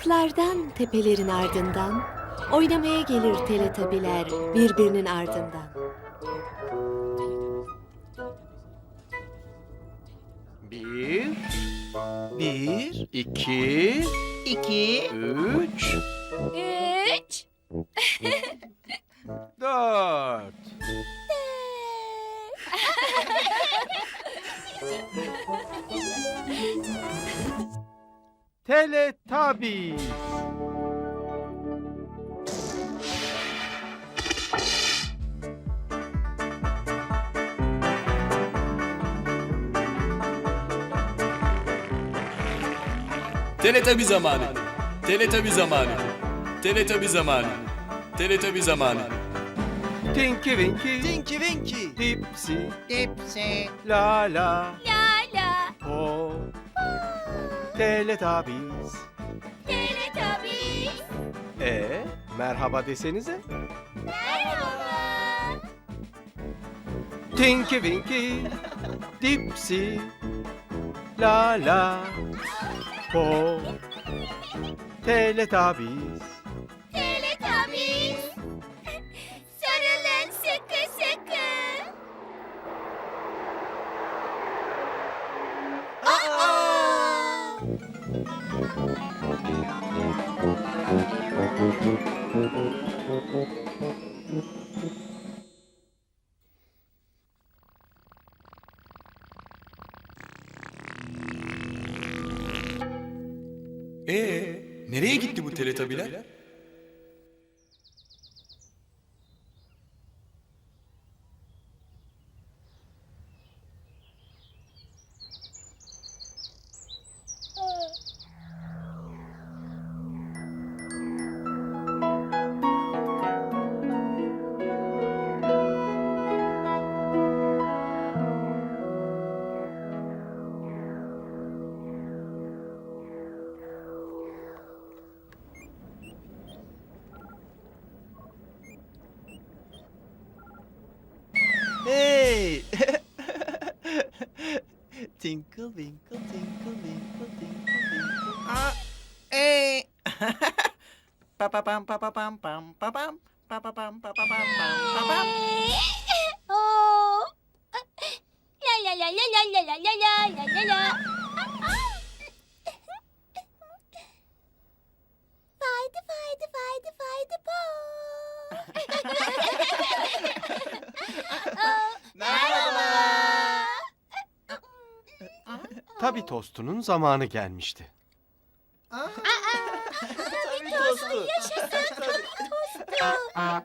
Uzaklardan tepelerin ardından oynamaya gelir teletabiler birbirinin ardından. Bir, bir, iki, İki, üç, Üç. dört. Teletubbies. Teletabi zamanı. Teletabi zamanı. Teletabi zamanı. Teletabi zamanı. Tinky Winky, Tinky Winky, Dipsy, Dipsy, La La, La la. Po, Teletubbies. Teletubbies. E, merhaba desenize. Merhaba. Tinky Winky, Dipsy, La La, Po, Teletubbies. Ee, nereye gitti bu teletabiler? Ah, hey! pa pa pam pa pa pam pam pa pam pa pa pam pa pa pam pam pa pam. Oh. La la la la la la la la la la la la. Faydı faydı faydı faydı po. Merhaba. Tabi tostunun zamanı gelmişti. Tabii tostu. Tabii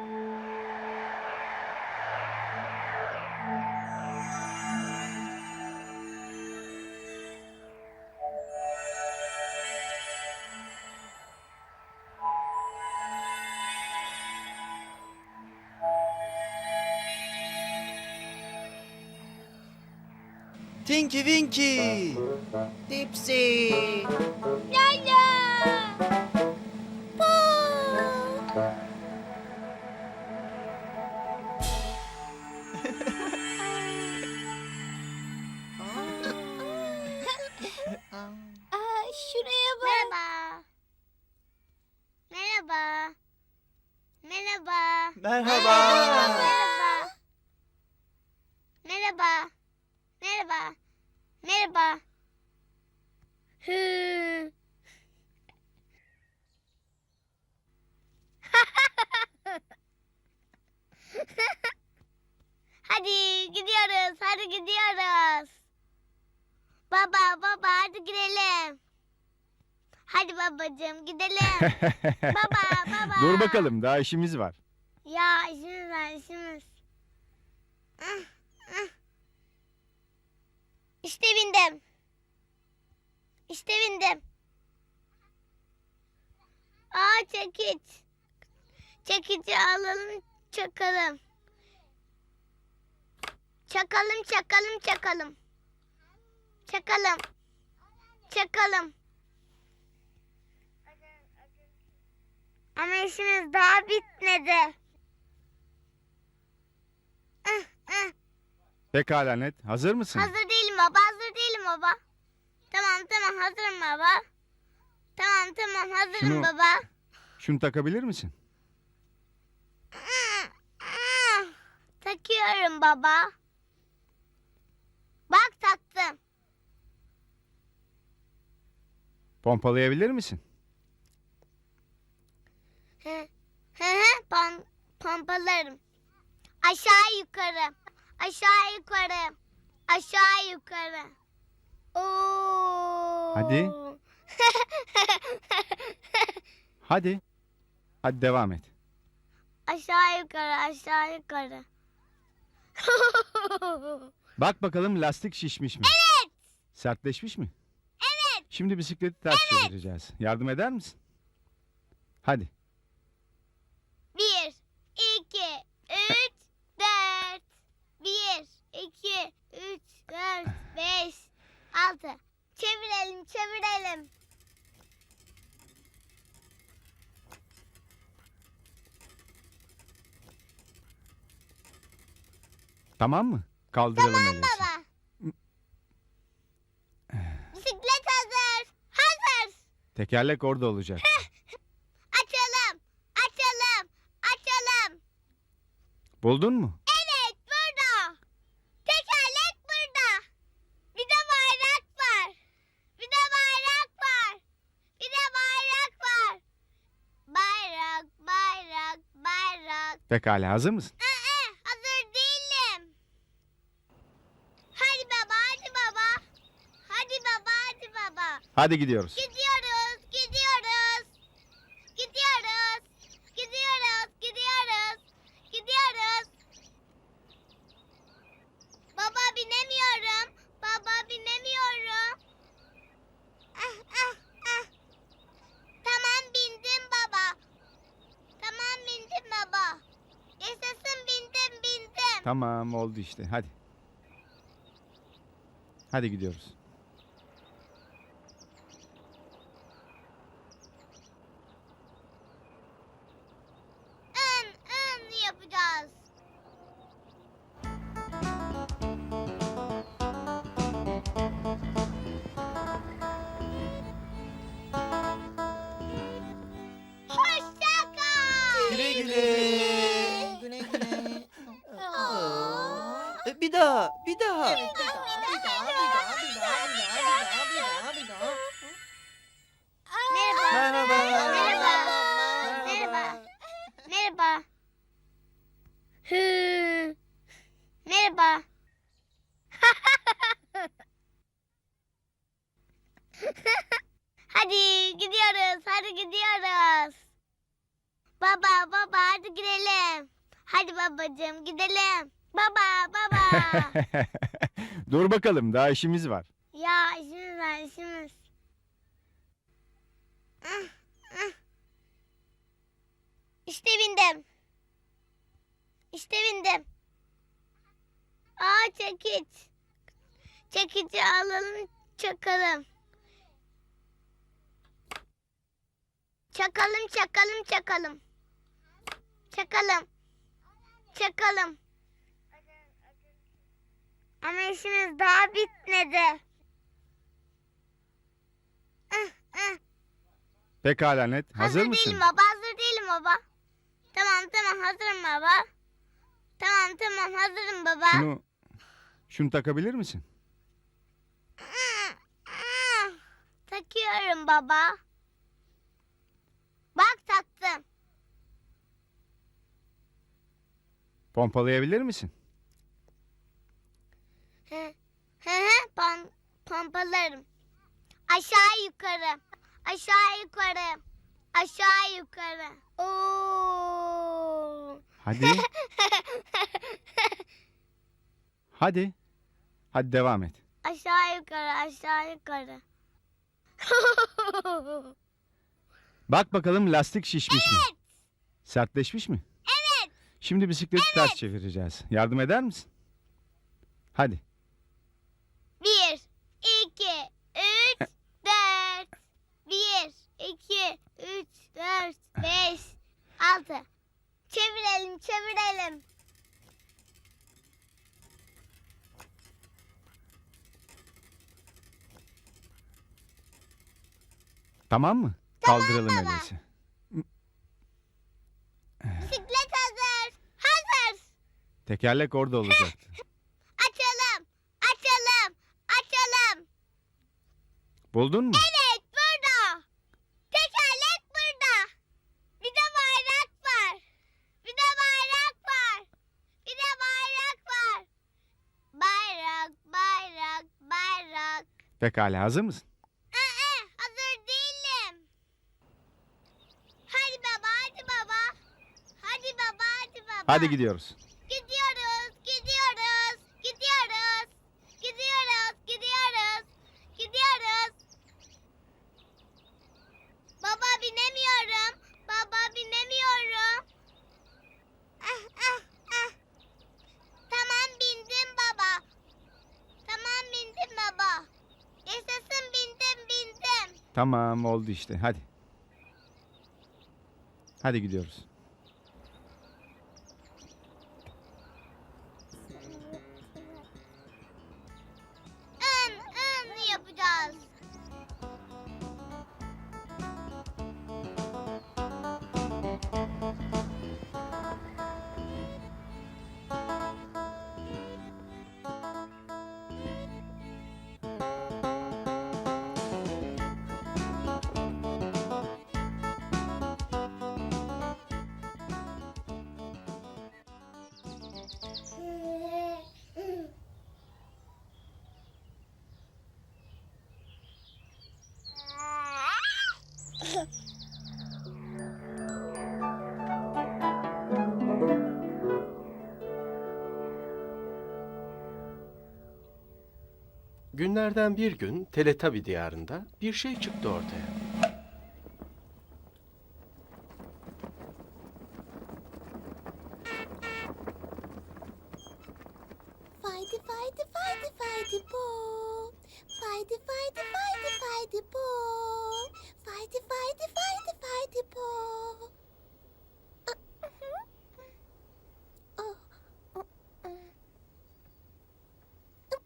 Tinky Winky. Dipsy. baba baba. Dur bakalım daha işimiz var. Ya işimiz var işimiz. Ah, ah. İşte bindim. İşte bindim. Aa çekiç. Çekici alalım çakalım. Çakalım çakalım çakalım. Çakalım. Çakalım. Ama işimiz daha bitmedi. Ah, ah. Pekala net. Hazır mısın? Hazır değilim baba, hazır değilim baba. Tamam tamam hazırım baba. Tamam tamam hazırım Şunu- baba. Şunu takabilir misin? Ah. Takıyorum baba. Bak taktım. Pompalayabilir misin? Hı hı, pom pompalarım. Aşağı yukarı. Aşağı yukarı. Aşağı yukarı. Oo. Hadi. Hadi. Hadi devam et. aşağı yukarı, aşağı yukarı. Bak bakalım lastik şişmiş mi? Evet. Sertleşmiş mi? Evet. Şimdi bisikleti ters çevireceğiz. Yardım eder misin? Hadi. Tamam mı? Kaldıralım Tamam öyleyse. baba. Bisiklet hazır. Hazır. Tekerlek orada olacak. Açalım. Açalım. Açalım. Buldun mu? Evet burada. Tekerlek burada. Bir de bayrak var. Bir de bayrak var. Bir de bayrak var. Bayrak, bayrak, bayrak. Pekala hazır mısın? Ee, hazır değilim. Hadi baba, hadi baba. Hadi baba, hadi baba. Hadi gidiyoruz. Gidiyoruz, gidiyoruz. Gidiyoruz. Gidiyoruz, gidiyoruz. Gidiyoruz. Baba binemiyorum. Baba binemiyorum. Ah, ah, ah. Tamam bindim baba. Tamam bindim baba. Yaşasın bindim bindim. Tamam oldu işte. Hadi. Hadi gidiyoruz. E, Bir daha, bir daha. Merhaba. Merhaba. Merhaba. Merhaba. Merhaba. Hı. Merhaba. hadi gidiyoruz. Hadi gidiyoruz. Baba baba hadi gidelim. Hadi babacığım gidelim. Baba baba. Dur bakalım daha işimiz var. ya işimiz var işimiz. Ah, ah. İşte bindim. İşte bindim. Aa çekiç. Çekici alalım çakalım. Çakalım çakalım çakalım. Çakalım. Çakalım. Ama işimiz daha bitmedi. Ah, ah. Pekala Net. Hazır, Hazır mısın? değilim baba, hazır değilim baba. Tamam tamam hazırım baba. Tamam tamam hazırım baba. Şunu, şunu takabilir misin? Takıyorum baba. Bak taktım. Pompalayabilir misin? Hı hı, pom pompalarım. Aşağı yukarı. Aşağı yukarı. Aşağı yukarı. Oo. Hadi. Hadi. Hadi devam et. aşağı yukarı, aşağı yukarı. Bak bakalım lastik şişmiş mi? Sertleşmiş mi? Evet. Şimdi bisikleti ters çevireceğiz. Yardım eder misin? Hadi. Bir, iki, üç, dört. Bir, iki, üç, dört, beş, altı. Çevirelim, çevirelim. Tamam mı? Kaldıralım baba. öyleyse. Bisiklet hazır. Hazır. Tekerlek orada olacak. Açalım, açalım, açalım. Buldun mu? Evet, burada. Tekerlek burada. Bir de bayrak var. Bir de bayrak var. Bir de bayrak var. Bayrak, bayrak, bayrak. Pekala hazır mısın? Aa, hazır değilim. Hadi baba, hadi baba. Hadi baba, hadi gidiyoruz. Gidiyoruz, gidiyoruz, gidiyoruz. Gidiyoruz, gidiyoruz. Gidiyoruz. Baba binemiyorum. Baba binemiyorum. Ah, ah, ah. Tamam bindim baba. Tamam bindim baba. Yaşasın bindim bindim. Tamam oldu işte. Hadi. Hadi gidiyoruz. Günlerden bir gün Teletabi diyarında bir şey çıktı ortaya. Faydı faydı faydı faydı bu. Faydı faydı faydı faydı bu. Faydı faydı faydı faydı bu.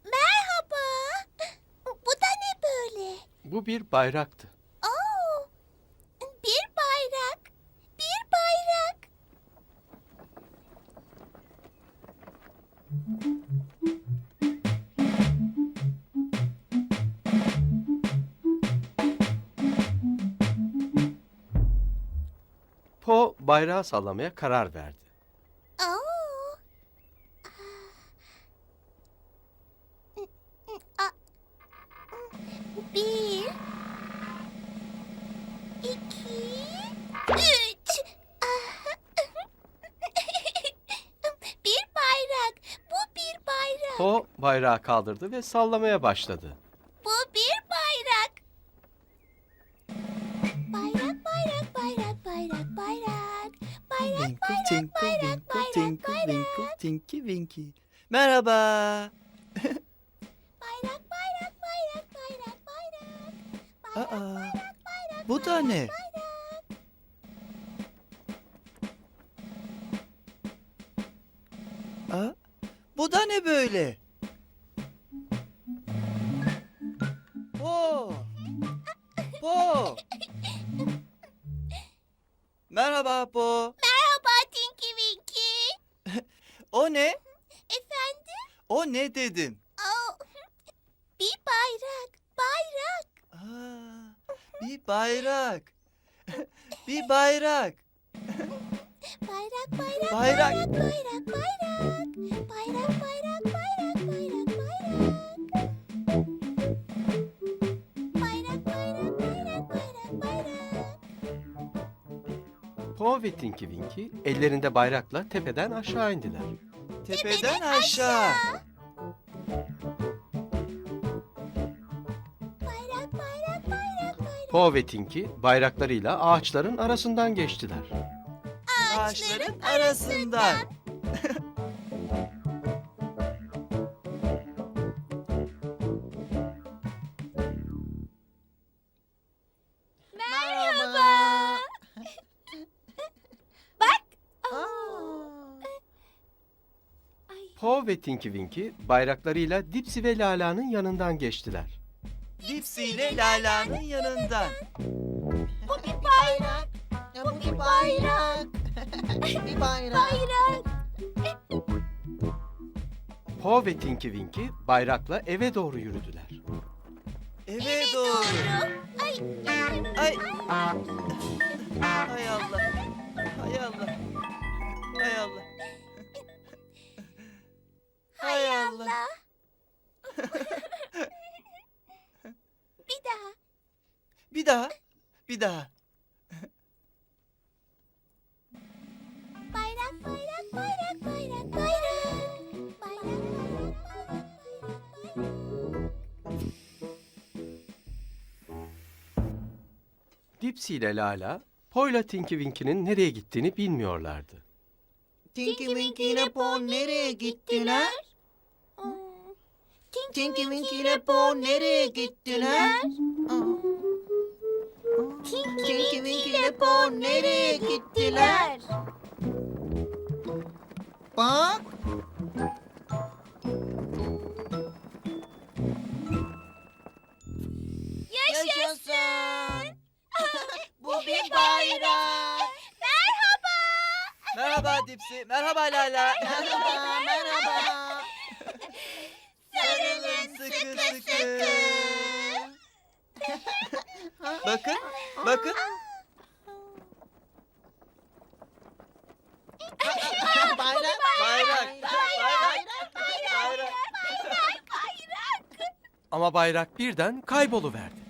Merhaba. Bu da ne böyle? Bu bir bayraktı. Oo, bir bayrak. Bir bayrak. Po bayrağı sallamaya karar verdi. Oo. Aa. Bir. iki, Üç. bir bayrak. Bu bir bayrak. Po bayrağı kaldırdı ve sallamaya başladı. Bu bir bayrak. Bayrak bayrak bayrak bayrak bayrak. Bayrak Winkle bayrak tinkle bayrak winkle bayrak tinkle bayrak. winkle tinky winky. Merhaba. Bayrak Aa, bu da ne? Aa, bu da ne böyle? Merhaba. Merhaba Tinky Winky. O ne? Efendim? O ne dedim? Oh, bir bayrak, bayrak. Aa, bir bayrak. bir bayrak. Bayrak, bayrak, Bayrak. bayrak, bayrak, bayrak. Po ve Tinky Winky ellerinde bayrakla tepeden aşağı indiler. Tepeden aşağı. Bayrak, bayrak, bayrak, bayrak. Po ve Tinky bayraklarıyla ağaçların arasından geçtiler. Ağaçların arasından. Ay, Po ve Tinky Winky bayraklarıyla Dipsy ve Lala'nın yanından geçtiler. Dipsy ile Lala'nın yanından. bu bir bayrak. Bu bir bayrak. bir bayrak. Bayrak. Po ve Tinky Winky bayrakla eve doğru yürüdüler. Eve doğru. Ay. Ay. Hay Allah. Hay Allah. Hay Allah. Hay Allah. Bir daha. Bir daha. Bir daha. Bayrak, bayrak, bayrak, bayrak, bayrak. Bayrak, bayrak, bayrak, bayrak. Dipsy ile Lala, Po ile Tinky Winky'nin nereye gittiğini bilmiyorlardı. Tinky Winky ile Po nereye gittiler? Tinky Winky ile Po nereye gittiler? Tinky Winky ile Po nereye gittiler? Bak. Yaşasın. Bu bir bayrak. Merhaba. Merhaba Dipsy. Merhaba Lala. Merhaba, merhaba. Sıkı sıkı. bakın, bakın. Bayrak, Bayrak, bayrak, bayrak. Ama bayrak birden kayboluverdi.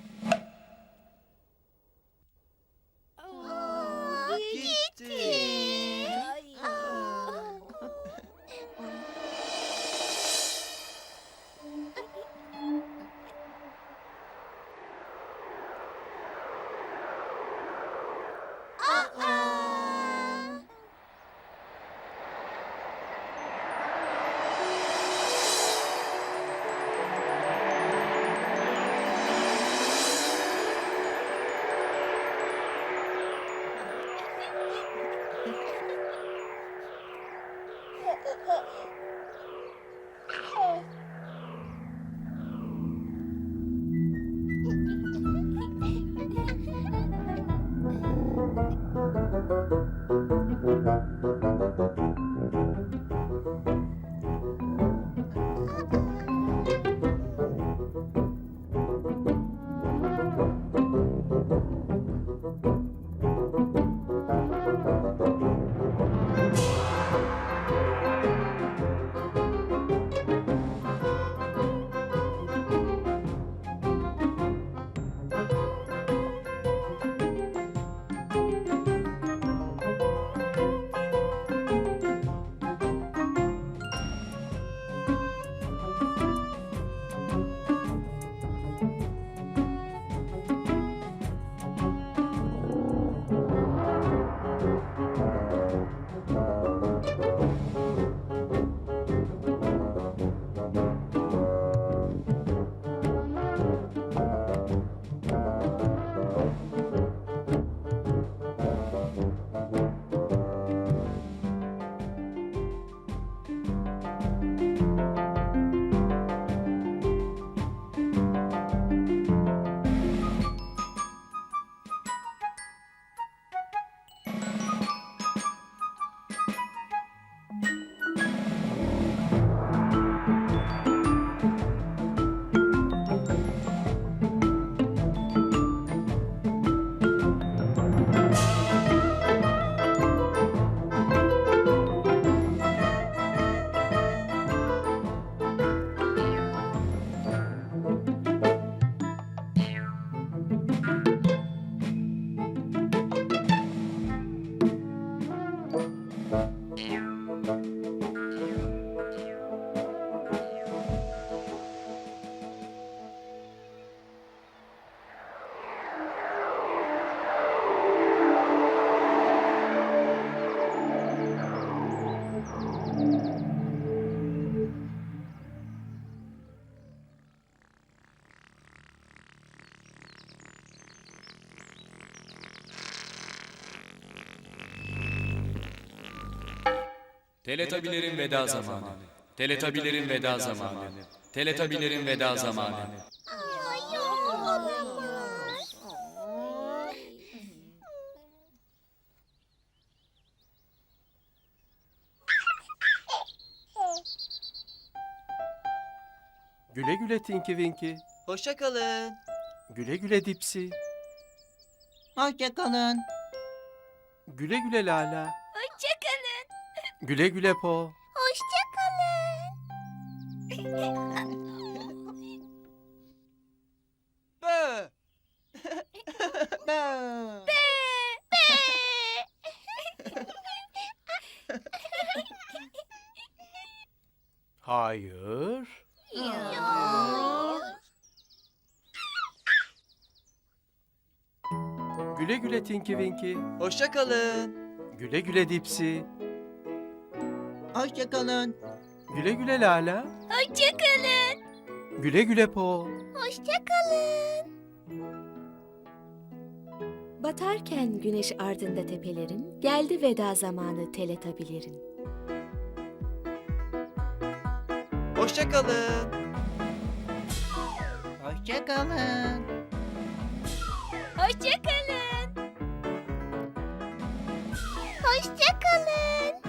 Teletabilerin veda zamanı. Teletabilerin veda zamanı. Teletabilerin veda zamanı. Ay olamaz. Güle güle Tinky Winky. Hoşça kalın. Güle güle Dipsy. Hoşça kalın. Güle güle Lala. Güle güle Po. Hoşçakalın. Bö. Bö. Hayır. Güle güle Tinky Winky. Hoşça kalın. Güle güle Dipsy. Hoşça kalın. Güle güle Lala. Hoşçakalın. Güle güle Po. Hoşçakalın. Batarken güneş ardında tepelerin, geldi veda zamanı teletabilerin. Hoşça kalın. Hoşça kalın. Hoşçakalın. Hoşçakalın. Hoşçakalın.